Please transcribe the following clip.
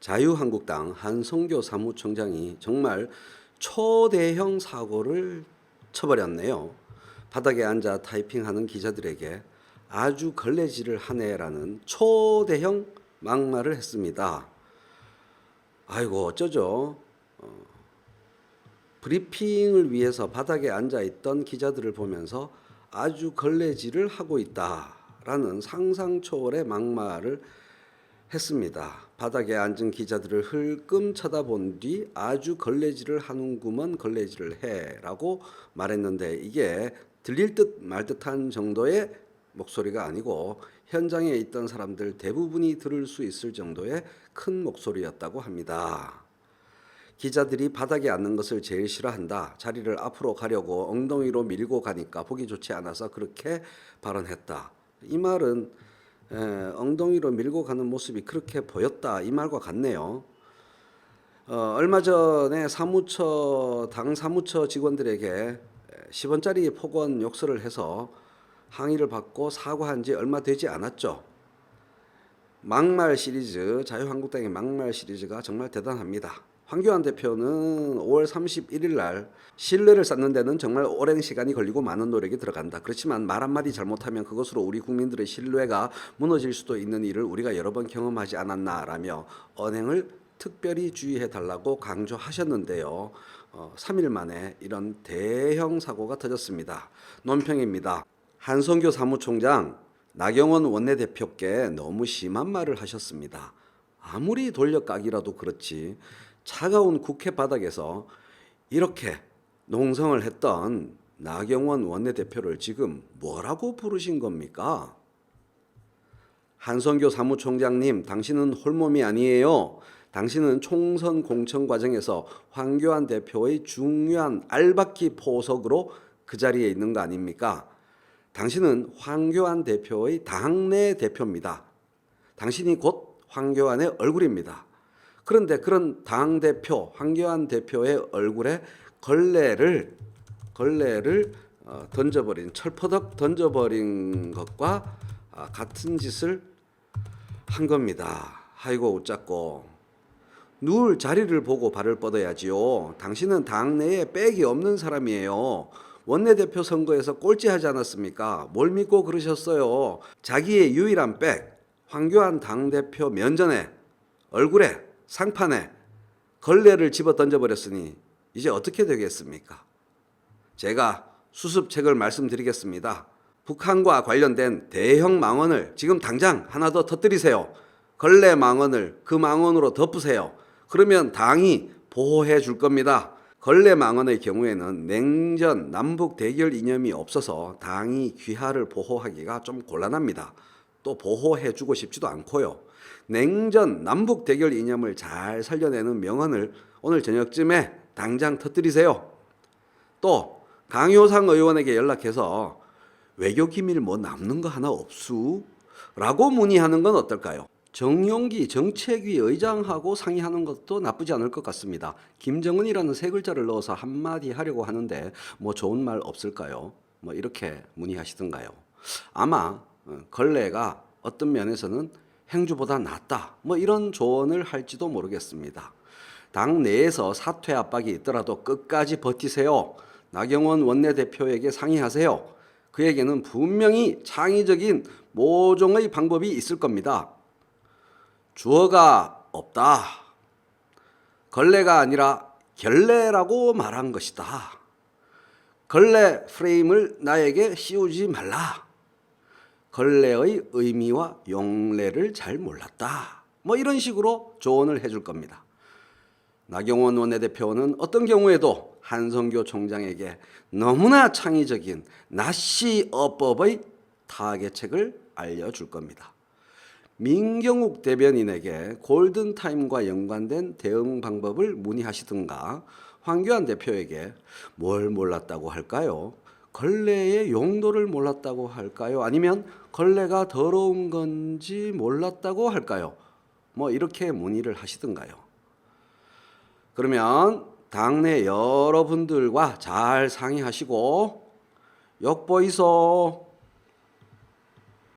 자유한국당 한성교 사무총장이 정말 초대형 사고를 쳐버렸네요. 바닥에 앉아 타이핑하는 기자들에게 아주 걸레질을 하네라는 초대형 막말을 했습니다. 아이고 어쩌죠? 어, 브리핑을 위해서 바닥에 앉아 있던 기자들을 보면서 아주 걸레질을 하고 있다라는 상상 초월의 막말을 했습니다. 바닥에 앉은 기자들을 흘끔 쳐다본 뒤 아주 걸레질을 하는구먼 걸레질을 해라고 말했는데 이게 들릴 듯 말 듯한 정도의 목소리가 아니고 현장에 있던 사람들 대부분이 들을 수 있을 정도의 큰 목소리였다고 합니다. 기자들이 바닥에 앉는 것을 제일 싫어한다. 자리를 앞으로 가려고 엉덩이로 밀고 가니까 보기 좋지 않아서 그렇게 발언했다. 이 말은 에, 엉덩이로 밀고 가는 모습이 그렇게 보였다. 이 말과 같네요. 어, 얼마 전에 사무처 당 사무처 직원들에게 10원짜리 폭언 욕설을 해서 항의를 받고 사과한 지 얼마 되지 않았죠. 막말 시리즈 자유한국당의 막말 시리즈가 정말 대단합니다. 황교안 대표는 5월 31일 날 신뢰를 쌓는 데는 정말 오랜 시간이 걸리고 많은 노력이 들어간다. 그렇지만 말 한마디 잘못하면 그것으로 우리 국민들의 신뢰가 무너질 수도 있는 일을 우리가 여러 번 경험하지 않았나라며 언행을 특별히 주의해 달라고 강조하셨는데요. 어, 3일 만에 이런 대형 사고가 터졌습니다. 논평입니다. 한성교 사무총장 나경원 원내대표께 너무 심한 말을 하셨습니다. 아무리 돌려까기라도 그렇지 차가운 국회 바닥에서 이렇게 농성을 했던 나경원 원내대표를 지금 뭐라고 부르신 겁니까? 한성교 사무총장님, 당신은 홀몸이 아니에요. 당신은 총선 공천 과정에서 황교안 대표의 중요한 알바키 포석으로 그 자리에 있는 거 아닙니까? 당신은 황교안 대표의 당내 대표입니다. 당신이 곧 황교안의 얼굴입니다. 그런데 그런 당 대표 황교안 대표의 얼굴에 걸레를 걸레를 어, 던져버린 철퍼덕 던져버린 것과 아, 같은 짓을 한 겁니다. 아이고 웃잡고 누울 자리를 보고 발을 뻗어야지요. 당신은 당내에 백이 없는 사람이에요. 원내대표 선거에서 꼴찌하지 않았습니까? 뭘 믿고 그러셨어요? 자기의 유일한 백, 황교안 당대표 면전에 얼굴에 상판에 걸레를 집어 던져버렸으니 이제 어떻게 되겠습니까? 제가 수습책을 말씀드리겠습니다. 북한과 관련된 대형 망언을 지금 당장 하나 더 터뜨리세요. 걸레 망언을 그 망언으로 덮으세요. 그러면 당이 보호해 줄 겁니다. 걸레 망언의 경우에는 냉전 남북 대결 이념이 없어서 당이 귀하를 보호하기가 좀 곤란합니다. 또 보호해 주고 싶지도 않고요. 냉전 남북 대결 이념을 잘 살려내는 명언을 오늘 저녁쯤에 당장 터뜨리세요. 또 강효상 의원에게 연락해서 외교 기밀 뭐 남는 거 하나 없수? 라고 문의하는 건 어떨까요? 정용기 정책위 의장하고 상의하는 것도 나쁘지 않을 것 같습니다. 김정은이라는 세 글자를 넣어서 한마디 하려고 하는데 뭐 좋은 말 없을까요? 뭐 이렇게 문의하시던가요. 아마 어, 걸레가 어떤 면에서는 행주보다 낫다. 뭐 이런 조언을 할지도 모르겠습니다. 당 내에서 사퇴 압박이 있더라도 끝까지 버티세요. 나경원 원내대표에게 상의하세요. 그에게는 분명히 창의적인 모종의 방법이 있을 겁니다. 주어가 없다. 걸레가 아니라 결례라고 말한 것이다. 걸레 프레임을 나에게 씌우지 말라. 걸레의 의미와 용례를 잘 몰랐다. 뭐 이런 식으로 조언을 해줄 겁니다. 나경원 원내대표는 어떤 경우에도 한성교 총장에게 너무나 창의적인 나시 어법의 타개책을 알려줄 겁니다. 민경욱 대변인에게 골든타임과 연관된 대응 방법을 문의하시든가 황교안 대표에게 뭘 몰랐다고 할까요? 걸레의 용도를 몰랐다고 할까요? 아니면 걸레가 더러운 건지 몰랐다고 할까요? 뭐 이렇게 문의를 하시든가요. 그러면 당내 여러분들과 잘 상의하시고 역보이소